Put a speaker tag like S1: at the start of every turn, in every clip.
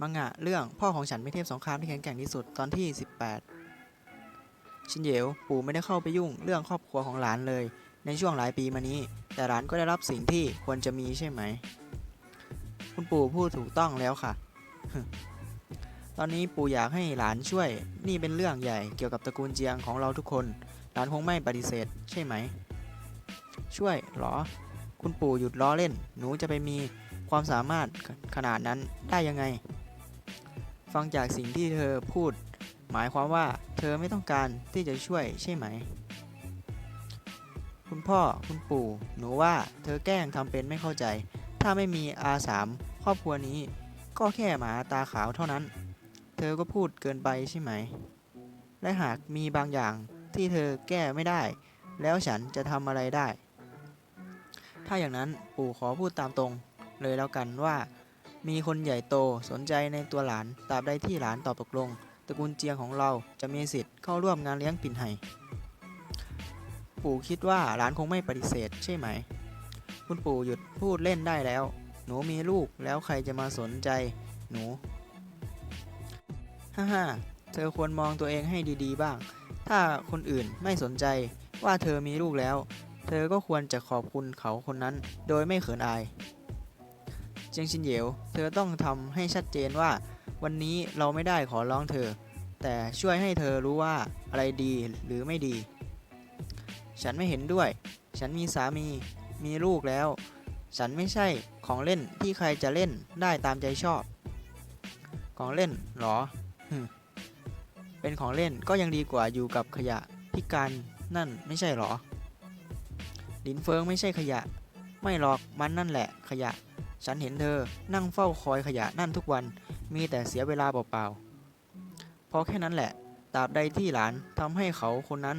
S1: มังงะเรื่องพ่อของฉันเป็นเทพสงครามที่แข็งแกร่งที่สุดตอนที่ 18 ชินเหยวปู่ไม่ได้เข้าไปยุ่งเรื่องครอบครัวของหลานเลย ในช่วงหลายปีมานี้ แต่หลานก็ได้รับสิ่งที่ควรจะมีใช่ไหม คุณปู่พูดถูกต้องแล้วค่ะ ตอนนี้ปู่อยากให้หลานช่วย นี่เป็นเรื่องใหญ่เกี่ยวกับตระกูลเจียงของเราทุกคน หลานคงไม่ปฏิเสธ ใช่ไหม ช่วยเหรอ คุณปู่หยุดล้อเล่น หนูจะไปมีความสามารถขนาดนั้นได้ยังไง ฟังจากสิ่งที่เธอพูด หมายความว่าเธอไม่ต้องการที่จะช่วยใช่ไหม คุณพ่อคุณปู่ หนูว่าเธอแกล้งทำเป็นไม่เข้าใจ ถ้าไม่มีอาสามครอบครัวนี้ ก็แค่หมาตาขาวเท่านั้น เธอก็พูดเกินไปใช่ไหม และหากมีบางอย่างที่เธอแก้ไม่ได้ แล้วฉันจะทำอะไรได้ ถ้าอย่างนั้นปู่ขอพูดตามตรงเลยแล้วกันว่า มีคนใหญ่โตสนใจในตัวหลานตราบใดที่หลานตอบตกลง ตระกูลเจียงของเราจะมีสิทธิ์เข้าร่วมงานเลี้ยงปิ่นไห่ปู่คิดว่าหลานคงไม่ปฏิเสธใช่ไหม คุณปู่หยุดพูดเล่นได้แล้ว หนูมีลูกแล้วใครจะมาสนใจ หนู ฮ่าฮ่าเธอควรมองตัวเองให้ดีๆบ้าง ถ้าคนอื่นไม่สนใจว่าเธอมีลูกแล้ว เธอก็ควรจะขอบคุณเขาคนนั้น โดยไม่เขินอาย เจียงชินเหยวเธอต้องทำให้ชัดเจนว่า วันนี้เราไม่ได้ขอร้องเธอ แต่ช่วยให้เธอรู้ว่าอะไรดีหรือไม่ดี ฉันไม่เห็นด้วย ฉันมีสามีมีลูกแล้ว ฉันไม่ใช่ของเล่นที่ใครจะเล่นได้ตามใจชอบ ของเล่นเหรอฮึเป็นของเล่นก็ยังดีกว่าอยู่กับขยะพิการนั่นไม่ใช่เหรอลินเฟิงไม่ใช่ขยะ ไม่หรอกมันนั่นแหละขยะ ฉันเห็นเธอนั่งเฝ้าคอยขยะนั่นทุกวัน มีแต่เสียเวลาเปล่าๆพราะแค่นั้นแหละ ตราบใดที่หลานทำให้เขาคนนั้น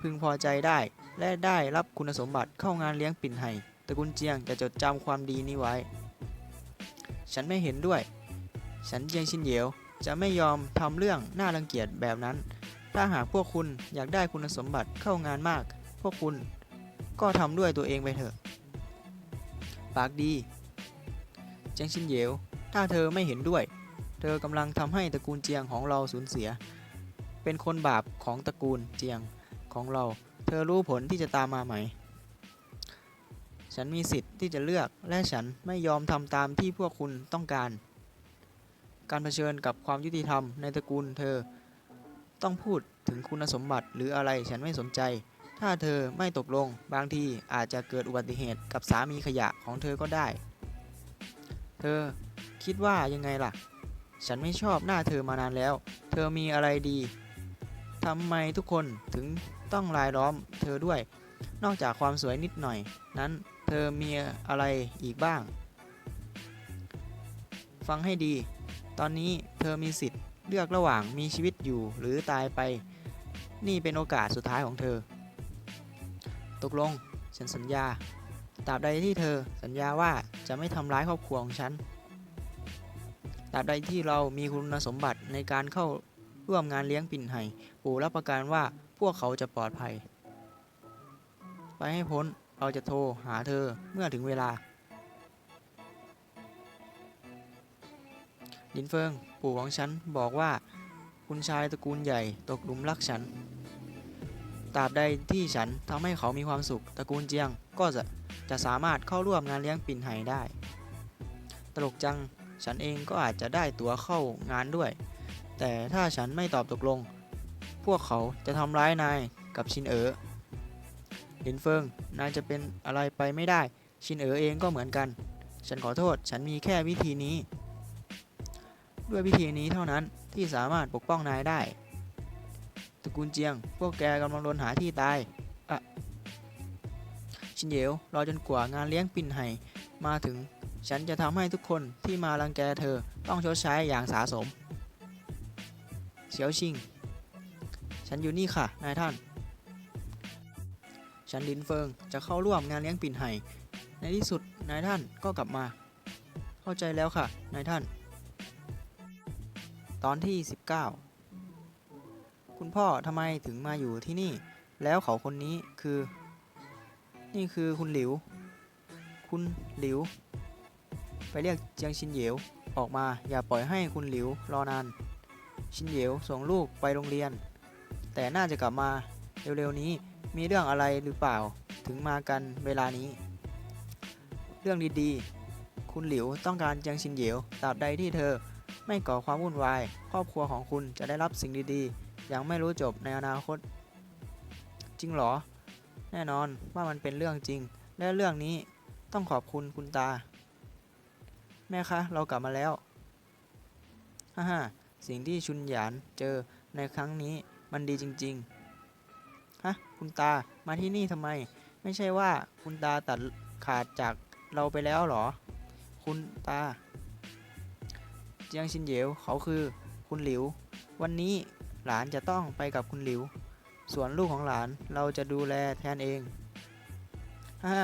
S1: พึงพอใจได้ และได้รับคุณสมบัติเข้างานเลี้ยงปิ่นไห่ตระกูลเจียงจะจดจำความดีนี้ไว้ ฉันไม่เห็นด้วย ฉันเจียงชินเหยวจะไม่ยอมทำเรื่องน่ารังเกียจแบบนั้น ถ้าหากพวกคุณอยากได้คุณสมบัติเข้างานมาก พวกคุณก็ทำด้วยตัวเองไปเถอะ ปากดี เจียงชินเยวถ้าเธอไม่เห็นด้วย เธอกำลังทำให้ตระกูลเจียงของเราสูญเสีย เป็นคนบาปของตระกูลเจียงของเรา เธอรู้ผลที่จะตามมาไหม ฉันมีสิทธิ์ที่จะเลือกและฉันไม่ยอมทำตามที่พวกคุณต้องการ การเผชิญกับความยุติธรรมในตระกูลเธอ ต้องพูดถึงคุณสมบัติหรืออะไรฉันไม่สนใจ ถ้าเธอไม่ตกลงบางทีอาจจะเกิดอุบัติเหตุกับสามีขยะของเธอก็ได้ ธอคิดว่ายังไงล่ะ ฉันไม่ชอบหน้าเธอมานานแล้ว เธอมีอะไรดีทำไมทุกคนถึงต้องรายล้อมเธอด้วย นอกจากความสวยนิดหน่อย นั้นเธอมีอะไรอีกบ้าง ฟังให้ดี ตอนนี้เธอมีสิทธิ์เลือกระหว่างมีชีวิตอยู่หรือตายไป นี่เป็นโอกาสสุดท้ายของเธอ ตกลง ฉันสัญญา ตราบใดที่เธอสัญญาว่าจะไม่ทำร้ายครอบครัวของฉันตราบใดที่เรามีคุณสมบัติในการเข้าร่วมงานเลี้ยงปิ่นไห่ปู่รับประกันว่าพวกเขาจะปลอดภัย ไปให้พ้นเราจะโทรหาเธอเมื่อถึงเวลา ลินเฟิง ปู่ของฉันบอกว่า คุณชายตระกูลใหญ่ตกหลุมรักฉันตราบใดที่ฉันทำให้เขามีความสุขตระกูลเจียงก็จะ จะสามารถเข้าร่วมงานเลี้ยงปิ่นไห่ได้ ตลกจัง ฉันเองก็อาจจะได้ตั๋วเข้างานด้วย แต่ถ้าฉันไม่ตอบตกลง พวกเขาจะทำร้ายนายกับชินเอ๋อลินเฟิง นายจะเป็นอะไรไปไม่ได้ ชินเอ๋อเองก็เหมือนกัน ฉันขอโทษ ฉันมีแค่วิธีนี้ ด้วยวิธีนี้เท่านั้นที่สามารถปกป้องนายได้ตระกูลเจียง พวกแกกำลังโดนหาที่ตาย อะ เหยวรอจนกว่างานเลี้ยงปิ่นไห่มาถึง ฉันจะทำให้ทุกคนที่มารังแกเธอต้องชดใช้อย่างสาสม เสียวชิง ฉันอยู่นี่ค่ะนายท่าน ฉันลินเฟิงจะเข้าร่วมงานเลี้ยงปิ่นไห่ในที่สุดนายท่านก็กลับมา เข้าใจแล้วค่ะนายท่าน ตอนที่ 19 คุณพ่อทำไมถึงมาอยู่ที่นี่ แล้วเขาคนนี้คือ นี่คือคุณหลิว คุณหลิว ไปเรียกเจียงชินเหยวออกมาอย่าปล่อยให้คุณหลิวรอนาน ชินเหยวส่งลูกไปโรงเรียน แต่น่าจะกลับมาเร็วๆนี้มีเรื่องอะไรหรือเปล่าถึงมากันเวลานี้ เรื่องดีๆ คุณหลิวต้องการเจียงชินเหยวตราบใดที่เธอไม่ก่อความวุ่นวาย ครอบครัวของคุณจะได้รับสิ่งดีๆ อย่างไม่รู้จบในอนาคต จริงเหรอ แน่นอนว่ามันเป็นเรื่องจริง และเรื่องนี้ต้องขอบคุณคุณตา แม่คะ เรากลับมาแล้วฮ่าฮ่าสิ่งที่ชุนหยานเจอในครั้งนี้มันดีจริงๆ ฮะ คุณตามาที่นี่ทำไม ไม่ใช่ว่าคุณตาตัดขาดจากเราไปแล้วหรอ คุณตา เจียงชินเหยวเขาคือคุณหลิว วันนี้หลานจะต้องไปกับคุณหลิว ส่วนลูกของหลานเราจะดูแลแทนเองฮ่า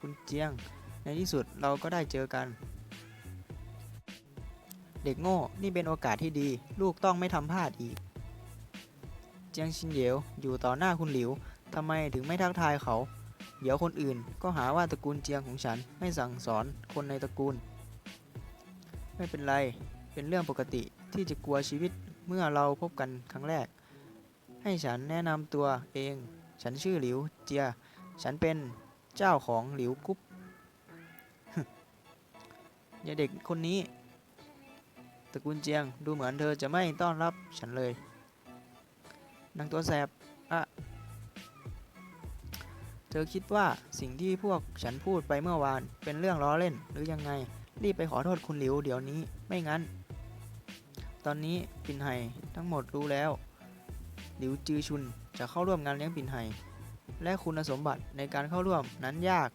S1: คุณเจียง ในที่สุดเราก็ได้เจอกัน เด็กโง่นี่เป็นโอกาสที่ดี ลูกต้องไม่ทำพลาดอีก เจียงชินเหยวอยู่ต่อหน้าคุณหลิวทำไมถึงไม่ทักทายเขา เดี๋ยวคนอื่นก็หาว่าตระกูลเจียงของฉันไม่สั่งสอนคนในตระกูล ไม่เป็นไร เป็นเรื่องปกติที่จะกลัวชีวิตเมื่อเราพบกันครั้งแรก ให้ฉันแนะนำตัวเอง ฉันชื่อหลิวเจีย ฉันเป็นเจ้าของหลิวกุ๊บอย่าเด็กคนนี้ตระกูลเจียงดูเหมือนเธอจะไม่ต้อนรับฉันเลยนางตัวแสบอะเธอคิดว่าสิ่งที่พวกฉันพูดไปเมื่อวานเป็นเรื่องล้อเล่นหรือยังไง รีบไปขอโทษคุณหลิวเดี๋ยวนี้ไม่งั้น ตอนนี้ปินไห่ทั้งหมดรู้แล้ว หลิวจือชุนจะเข้าร่วมงานเลี้ยงปินไห่และคุณสมบัติในการเข้าร่วมนั้นยาก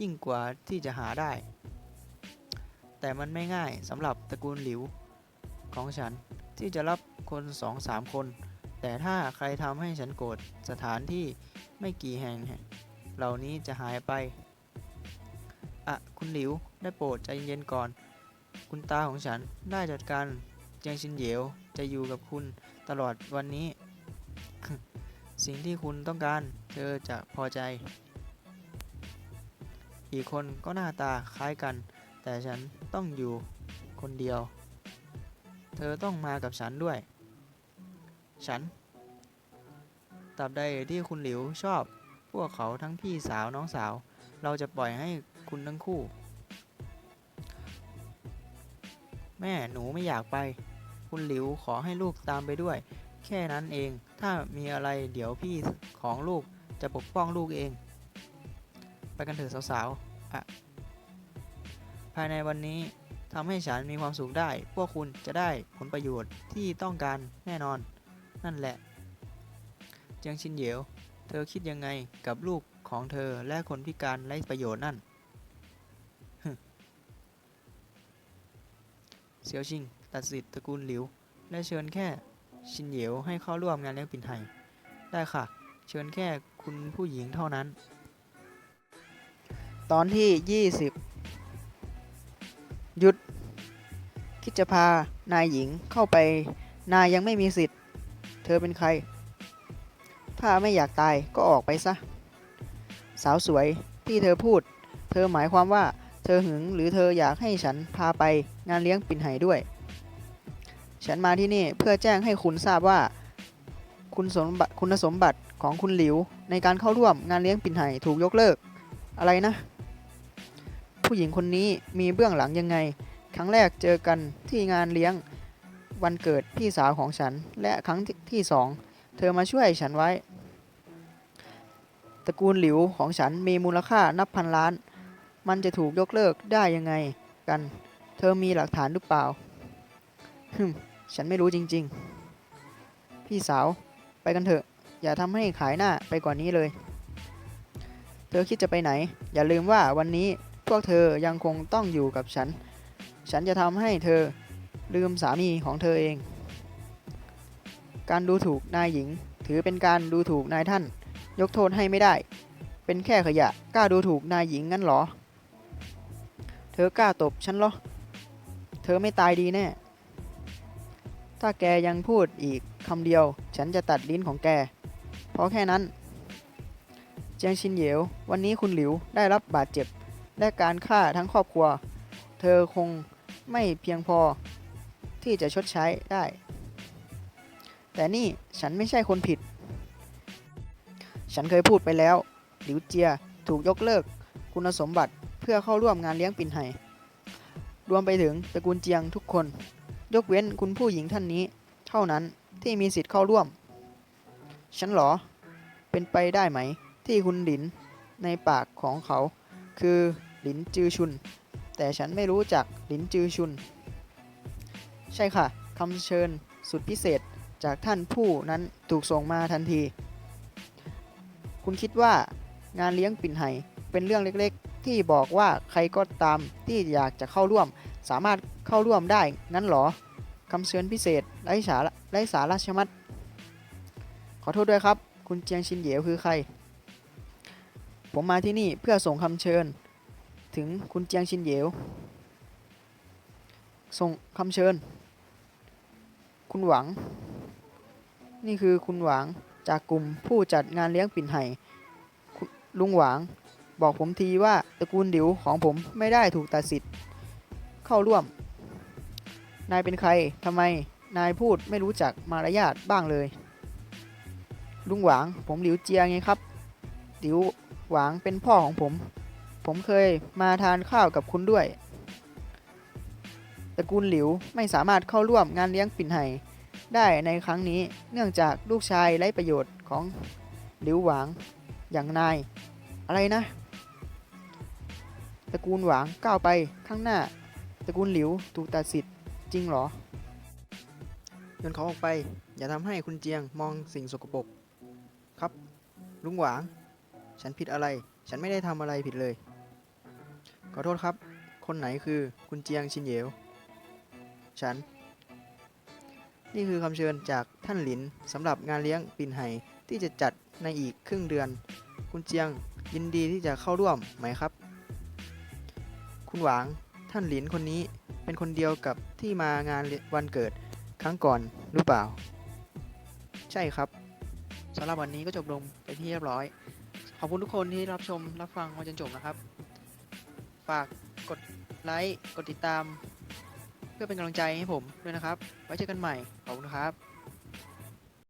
S1: ยิ่งกว่าที่จะหาได้ แต่มันไม่ง่ายสำหรับตระกูลหลิวของฉันที่จะรับคนสองสามคน แต่ถ้าใครทำให้ฉันโกรธสถานที่ไม่กี่แห่ง เหล่านี้จะหายไป อะคุณหลิวได้โปรดใจเย็นก่อน คุณตาของฉันได้จัดการเจียงชินเหยวจะอยู่กับคุณตลอดวันนี้ สิ่งที่คุณต้องการเธอจะพอใจ อีกคนก็หน้าตาคล้ายกัน แต่ฉันต้องอยู่คนเดียว เธอต้องมากับฉันด้วย ฉันตราบใดที่คุณหลิวชอบ พวกเขาทั้งพี่สาวน้องสาว เราจะปล่อยให้คุณทั้งคู่ แม่หนูไม่อยากไป คุณหลิวขอให้ลูกตามไปด้วย แค่นั้นเอง ถ้ามีอะไรเดี๋ยวพี่ของลูกจะปกป้องลูกเอง ไปกันเถอะสาวๆอะภายในวันนี้ทำให้ฉันมีความสุขได้ พวกคุณจะได้ผลประโยชน์ที่ต้องการแน่นอน นั่นแหละเจียงชินเหยว เธอคิดยังไงกับลูกของเธอและคนพิการไร้ประโยชน์นั่นเซียวชิง ตัดสิทธิ์ตระกูลหลิว และเชิญแค่ ชินเหยวให้เข้าร่วมงานเลี้ยงปิ่นไห่ได้ค่ะ เชิญแค่คุณผู้หญิงเท่านั้น ตอนที่ 20 หยุด คิดจะพานายหญิงเข้าไป นายยังไม่มีสิทธิ์ เธอเป็นใคร ถ้าไม่อยากตายก็ออกไปซะ สาวสวยที่เธอพูด เธอหมายความว่าเธอหึงหรือเธออยากให้ฉันพาไปงานเลี้ยงปิ่นไห่ด้วย ฉันมาที่นี่เพื่อแจ้งให้คุณทราบว่า คุณสมบัติคุณสมบัติของคุณหลิว ในการเข้าร่วมงานเลี้ยงปิ่นไห่ถูกยกเลิก อะไรนะ ผู้หญิงคนนี้มีเบื้องหลังยังไง ครั้งแรกเจอกันที่งานเลี้ยงวันเกิดพี่สาวของฉัน และครั้งที่สองเธอมาช่วยฉันไว้ ตระกูลหลิวของฉันมีมูลค่านับพันล้าน มันจะถูกยกเลิกได้ยังไงกัน เธอมีหลักฐานหรือเปล่าฮึม ฉันไม่รู้จริง ๆ พี่สาว ไปกันเถอะ อย่าทำให้ขายหน้าไปกว่านี้เลย เธอคิดจะไปไหน อย่าลืมว่าวันนี้พวกเธอยังคงต้องอยู่กับฉัน ฉันจะทำให้เธอลืมสามีของเธอเอง การดูถูกนายหญิง ถือเป็นการดูถูกนายท่าน ยกโทษให้ไม่ได้ เป็นแค่ขยะกล้าดูถูกนายหญิงงั้นหรอ เธอกล้าตบฉันเหรอ เธอไม่ตายดีแน่ ถ้าแกยังพูดอีกคำเดียว ฉันจะตัดลิ้นของแก เพราะแค่นั้น เจียงชินเหยว วันนี้คุณหลิวได้รับบาดเจ็บ และการฆ่าทั้งครอบครัว เธอคงไม่เพียงพอที่จะชดใช้ได้ แต่นี่ฉันไม่ใช่คนผิด ฉันเคยพูดไปแล้ว หลิวเจียถูกยกเลิกคุณสมบัติเพื่อเข้าร่วมงานเลี้ยงปินไห่รวมไปถึงตระกูลเจียงทุกคน ยกเว้นคุณผู้หญิงท่านนี้ เท่านั้นที่มีสิทธิ์เข้าร่วม ฉันหรอ เป็นไปได้ไหม ที่คุณหลินในปากของเขา คือหลินจือชุน แต่ฉันไม่รู้จักหลินจือชุน ใช่ค่ะคำเชิญสุดพิเศษจากท่านผู้นั้นถูกส่งมาทันที คุณคิดว่างานเลี้ยงปิ่นไห่เป็นเรื่องเล็กๆ ที่บอกว่าใครก็ตามที่อยากจะเข้าร่วม สามารถเข้าร่วมได้งั้นหรอ คำเชิญพิเศษไร้สาระไร้สาระชมัด ขอโทษด้วยครับ คุณเจียงชินเหยวคือใคร ผมมาที่นี่เพื่อส่งคำเชิญ ถึงคุณเจียงชินเหยวส่งคำเชิญ คุณหวัง นี่คือคุณหวังจากกลุ่มผู้จัดงานเลี้ยงปิ่นไห่ลุงหวังบอกผมทีว่าตระกูลดิวของผมไม่ได้ถูกตัดสิทธิ์เข้าร่วม นายเป็นใครทำไม นายพูดไม่รู้จักมารยาทบ้างเลย ลุงหวาง ผมหลิวเจียไงครับ หลิวหวางเป็นพ่อของผม ผมเคยมาทานข้าวกับคุณด้วย ตระกูลหลิวไม่สามารถเข้าร่วมงานเลี้ยงปิ่นไห่ได้ในครั้งนี้เนื่องจากลูกชายไร้ประโยชน์ของหลิวหวางอย่างนาย อะไรนะ ตระกูลหวางก้าวไปข้างหน้า ตระกูลหลิวถูกตัดสิทธิ์ จริงเหรอโยนเขาออกไป อย่าทำให้คุณเจียงมองสิ่งสกปรกครับ ลุงหวาง ฉันผิดอะไร ฉันไม่ได้ทำอะไรผิดเลย ขอโทษครับ คนไหนคือคุณเจียงชินเหยวฉัน นี่คือคำเชิญจากท่านหลินสำหรับงานเลี้ยงปินไห่ที่จะจัดในอีกครึ่งเดือน คุณเจียงยินดีที่จะเข้าร่วมไหมครับ คุณหวาง ท่านหลินคนนี้เป็นคนเดียวกับที่มางานวันเกิดครั้งก่อนหรือเปล่า ใช่ครับสำหรับวันนี้ก็จบลงไปที่เรียบร้อย ขอบคุณทุกคนที่รับชมรับฟังมาจนจบนะครับ ฝากกดไลค์กดติดตาม เพื่อเป็นกำลังใจให้ผมด้วยนะครับ ไว้เจอกันใหม่ ขอบคุณครับ